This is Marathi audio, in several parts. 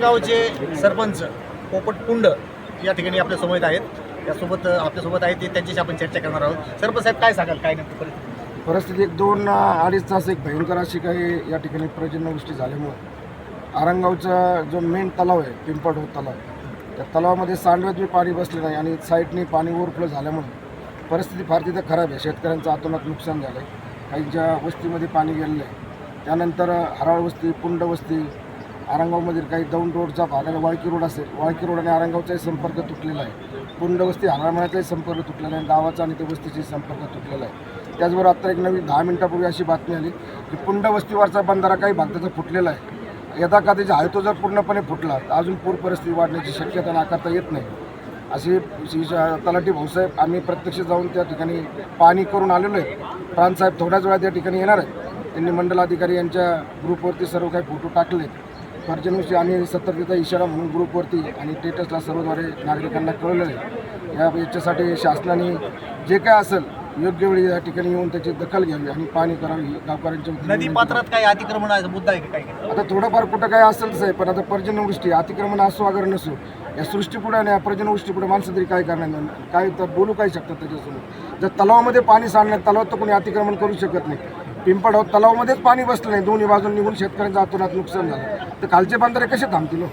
गावचे सरपंच पोपट पुंड या ठिकाणी आपल्यासमोर आहेत. त्यासोबत आपल्यासोबत आहेत ते त्यांच्याशी आपण चर्चा करणार आहोत. सरपंच साहेब काय सांगाल? काय नक्की परिस्थिती? परिस्थिती एक दोन अडीच तास एक भयंकर अशी काही या ठिकाणी पर्जन्यवृष्टी झाल्यामुळं आरंगावचा जो मेन तलाव आहे पिंपट होत तलाव त्या तलावामध्ये सांडव्यात बी पाणी बसले नाही आणि साईडने पाणी ओव्हरफ्लो झाल्यामुळे परिस्थिती फार तिथं खराब आहे. शेतकऱ्यांचं आतोनात नुकसान झालं आहे काहींच्या वस्तीमध्ये पाणी गेलेलं आहे. त्यानंतर हराळ वस्ती पुंड वस्ती आरंगावमधील काही दौंड रोडचा भाग आणि वाळकी रोड असेल वाळकी रोड आणि आरंगावचाही संपर्क तुटलेला आहे. पुंड वस्ती संपर्क तुटलेला आहे गावाचा आणि त्या वस्तीचाही संपर्क तुटलेला आहे. त्याचबरोबर आता एक नवी दहा मिनिटापूर्वी अशी बातमी आली की पुंड वस्तीवरचा बंधारा काही भाग त्याचा फुटलेला आहे. यदा का त्याचा आहे तो जर पूर्णपणे फुटला तर अजून पूर परिस्थिती वाढण्याची शक्यता नाकारता येत नाही. अशी तलाठी भाऊसाहेब आम्ही प्रत्यक्ष जाऊन त्या ठिकाणी पाणी करून आलेलो आहे. प्राणसाहेब थोड्याच वेळात त्या ठिकाणी येणार आहेत. त्यांनी मंडलाधिकारी यांच्या ग्रुपवरती सर्व काही फोटो टाकले पर्जन्यवृष्टी आम्ही सतर्कतेचा इशारा म्हणून ग्रुपवरती आणि स्टेटसला सर्वद्वारे नागरिकांना कळवलेलं आहे. या याच्यासाठी शासनाने जे काय असेल योग्य वेळी या ठिकाणी येऊन त्याची दखल घ्यावी आणि पाणी करावी गावकऱ्यांच्या नदी पात्रात काही अतिक्रमणाचा मुद्दा आहे का काही आता थोडंफार कुठं काय असेल तसं आहे पण आता पर्जन्यवृष्टी अतिक्रमण असो वगैरे नसो या सृष्टीपुढे आणि या पर्जन्यवृष्टीपुढे माणसं तरी काय करणार नाही. काय तर बोलू काय शकतात त्याच्यासमोर? जर तलावामध्ये पाणी सांडणार तलावात तर कोणी अतिक्रमण करू शकत नाही. पिंपळ तलावामध्येच पाणी बसलं नाही. दोन्ही बाजून निघून शेतकऱ्यांचं आतोनात नुकसान झालं. तर खालचे बांधारे कसे थांबतील हो?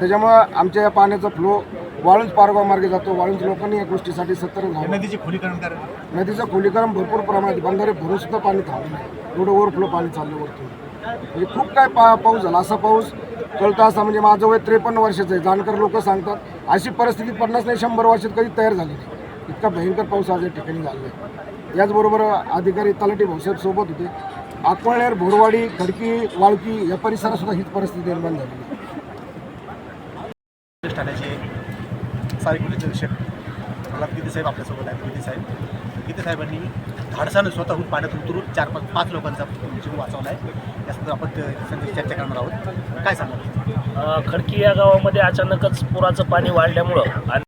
त्याच्यामुळं आमच्या या पाण्याचा फ्लो वाळूंज पारगाव मार्गे जातो. वाळूंज लोकांनी या गोष्टीसाठी सतर्क झालं नदीची खोलीकरण नदीचं खोलीकरण भरपूर प्रमाणात बंधारे भरून सुद्धा पाणी थांबलं नाही. एवढं ओव्हरफ्लो पाणी चाललं वरतून म्हणजे खूप काय पा पाऊस झाला. असा पाऊस कळतो असा म्हणजे माझं वय त्रेपन्न वर्षाचं आहे. जाणकार लोक सांगतात अशी परिस्थिती पन्नास नाही शंभर वर्षात कधी तयार झाली नाही. इतका भयंकर पाऊस आज या ठिकाणी झाला आहे. याचबरोबर अधिकारी तलाठी भाऊसाहेब सोबत होते. अकोळनेर भोरवाडी खडकी वाळकी या परिसरात सुद्धा हीच परिस्थिती निर्माण झाली. पोलीस ठाण्याचे सारी पोलीस निरीक्षक प्रल्हाद गीते साहेब आपल्यासोबत आहेत. गीते साहेब गीते साहेबांनी धाडसानं स्वतःहून पाण्यात उतरून चार पाच पाच लोकांचा जीव वाचवला आहे यासंदर्भात आपण ते- संदर्भात चर्चा करणार आहोत. काय सांगाल? अ, खडकी या गावामध्ये अचानकच पुराचं पाणी वाढल्यामुळं आणि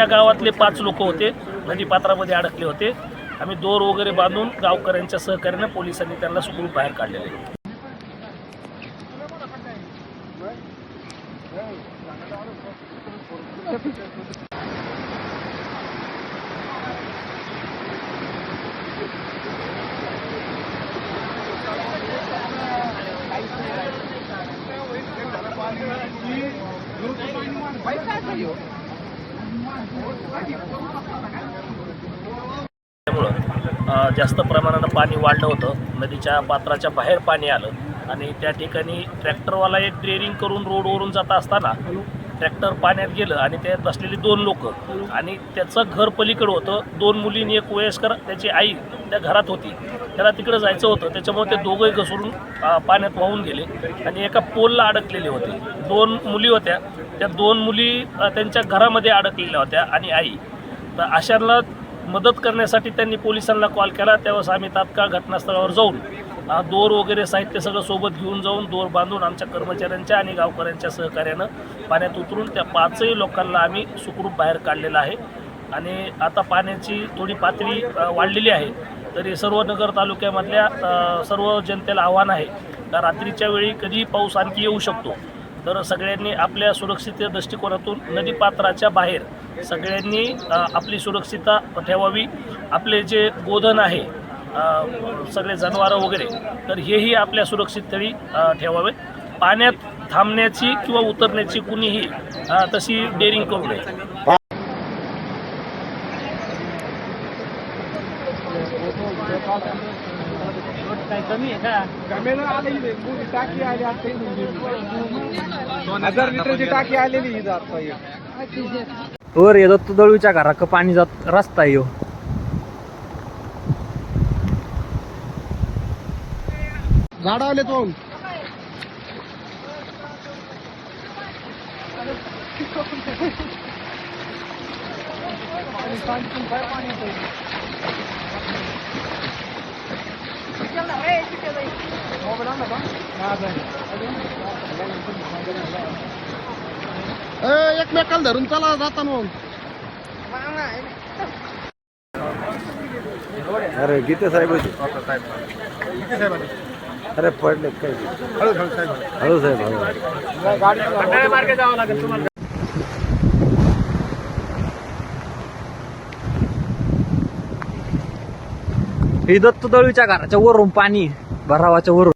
या गावातले पाच लोक होते नदीपात्रामध्ये अडकले होते. आम्ही दोर वगैरे बांधून गावकऱ्यांच्या सहकार्याने पोलिसांनी त्यांना सुखरूप बाहेर काढलेले त्यामुळं जास्त प्रमाणानं पाणी वाढलं होतं. नदीच्या पात्राच्या बाहेर पाणी आलं आणि त्या ठिकाणी ट्रॅक्टरवाला एक ड्रेरिंग करून रोडवरून जात असताना ट्रॅक्टर पाण्यात गेलं आणि त्यात बसलेली दोन लोक. आणि त्याचं घर पलीकडं होतं. दोन मुलींनी एक वयस्कर त्याची आई त्या घरात होती. त्याला तिकडं जायचं होतं. त्याच्यामुळे ते दोघंही घसरून पाण्यात वाहून गेले आणि एका पोलला अडकलेले होते. दोन मुली होत्या. त्या दोन मुली त्यांच्या घरामध्ये अडकलेल्या होत्या आणि आई. तर अशांना मदत करण्यासाठी त्यांनी पोलिसांना कॉल केला. त्यावेळेस आम्ही तात्काळ घटनास्थळावर जाऊन दोर वगैरे साहित्य सगळं सोबत घेऊन जाऊन दोर बांधून आमच्या कर्मचाऱ्यांच्या आणि गावकऱ्यांच्या सहकार्यानं पाण्यात उतरून त्या पाचही लोकांना आम्ही सुखरूप बाहेर काढलेलं आहे. आणि आता पाण्याची थोडी पातळी वाढलेली आहे. तरी सर्व नगर तालुक्यामधल्या सर्व जनतेला आव्हान आहे का रात्रीच्या वेळी कधीही पाऊस आणखी येऊ शकतो. तर सगळ्यांनी आपल्या सुरक्षित दृष्टिकोनातून नदीपात्राच्या बाहेर सगळ्यांनी आपली सुरक्षितता ठेवावी. आपले जे गोधन आहे सगळे जनावरं वगैरे तर हेही आपल्या सुरक्षित ठेवावे. पाण्यात थांबण्याची किंवा उतरण्याची कुणीही तशी डेअरिंग करू नये. हजार लिटरची टाकी आलेली आता वर येतो तो दळवीच्या घराक पाणी जात रस्ता ह्यो. झाड आले तो एकमेकाला धरून चला जाताना. अरे गीते साहेब अरे पडले काय? हळू साहेब हळू. हे दत्त दळवीच्या घराच्या वरून पाणी भरावाच्या वरून.